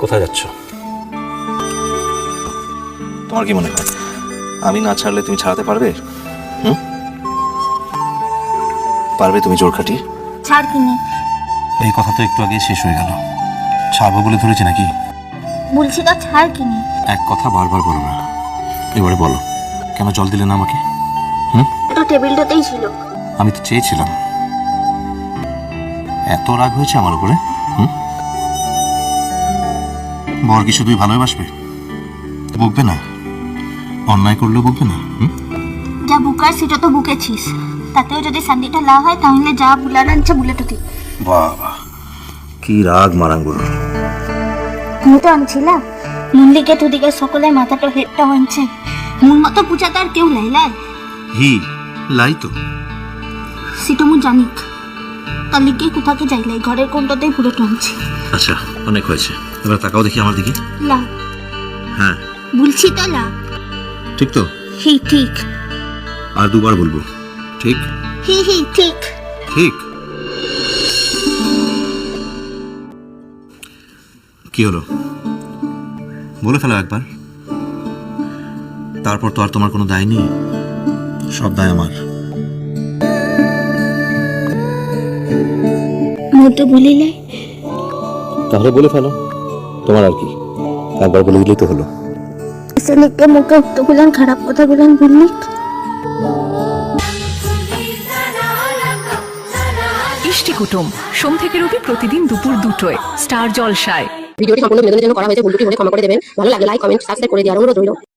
কোথায় যাচ্ছ? তোমার কি মনে হয়? আমি না ছাড়লে তুমি ছাড়াতে পারবে? হুম? পারবে তুমি জোর খাটিয়ে? ছাড় কিনে। এই কথা তো একটু আগে শেষ হয়ে গেল। ছাড়বো বলে ধরেছি নাকি? বলছি তো ছাড় কিনে। এক কথা বারবার বলো না। এবারে বলো কেন জল দিলে না আমাকে? হুম? তো টেবিলটাতেই ছিল। আমি তো চেয়েছিলাম। এত রাগ হয়েছে আমার উপরে? হুম? বর কি শুধুই ভালোবাসবে? বকবে না। অন্যায় করলেও বকবে না যা বুকার সেটা তো বুকেছিস। তাতেও যদি সান্দিটা না হয় তাহলে যা বুলার আনছে বুলেটো দি। বাবা কি রাগ মারাঙ্গুলো আমি তো আনছিলাম মন্দিকে তুদিকে সকলে মাথাটা হেডটা আনছে। মন মতো পূজা তার কেউ লাইলাই হি লাই তো। সেটা মু জানিক। তার লিগে কোথাকে যাইলাই ঘরের কোনটাতেই পুরো টানছি। আচ্ছা অনেক হয়েছে। এবার তাকাও দেখি আমার দিকে। না। হ্যাঁ। বলছি তো না। ঠিক তো? হি ঠিক। আর দুবার বলব। ঠিক? হি হি ঠিক। ঠিক। কি হলো? বলে ফেলো একবার। তারপর তো আর তোমার কোনো দায় নেই। সব দায় আমার। তো বলিলাই তাহলে বলে ফেলো তোমার আর কি? একবার বলে দিলেই তো হলো। সেলিকে মুখে উত্তরগুলান খারাপ কথাগুলান বললি। ইষ্টি কুটুম সোম থেকে রবি প্রতিদিন দুপুর দুটোয় স্টার জলসায়। ভিডিওটি সম্পূর্ণ বিনোদনের জন্য করা হয়েছে ভুল ত্রুটি হলে ক্ষমা করে দেবেন। ভালো লাগলে লাইক কমেন্ট সাবস্ক্রাইব করে দেওয়ার অনুরোধ রইল।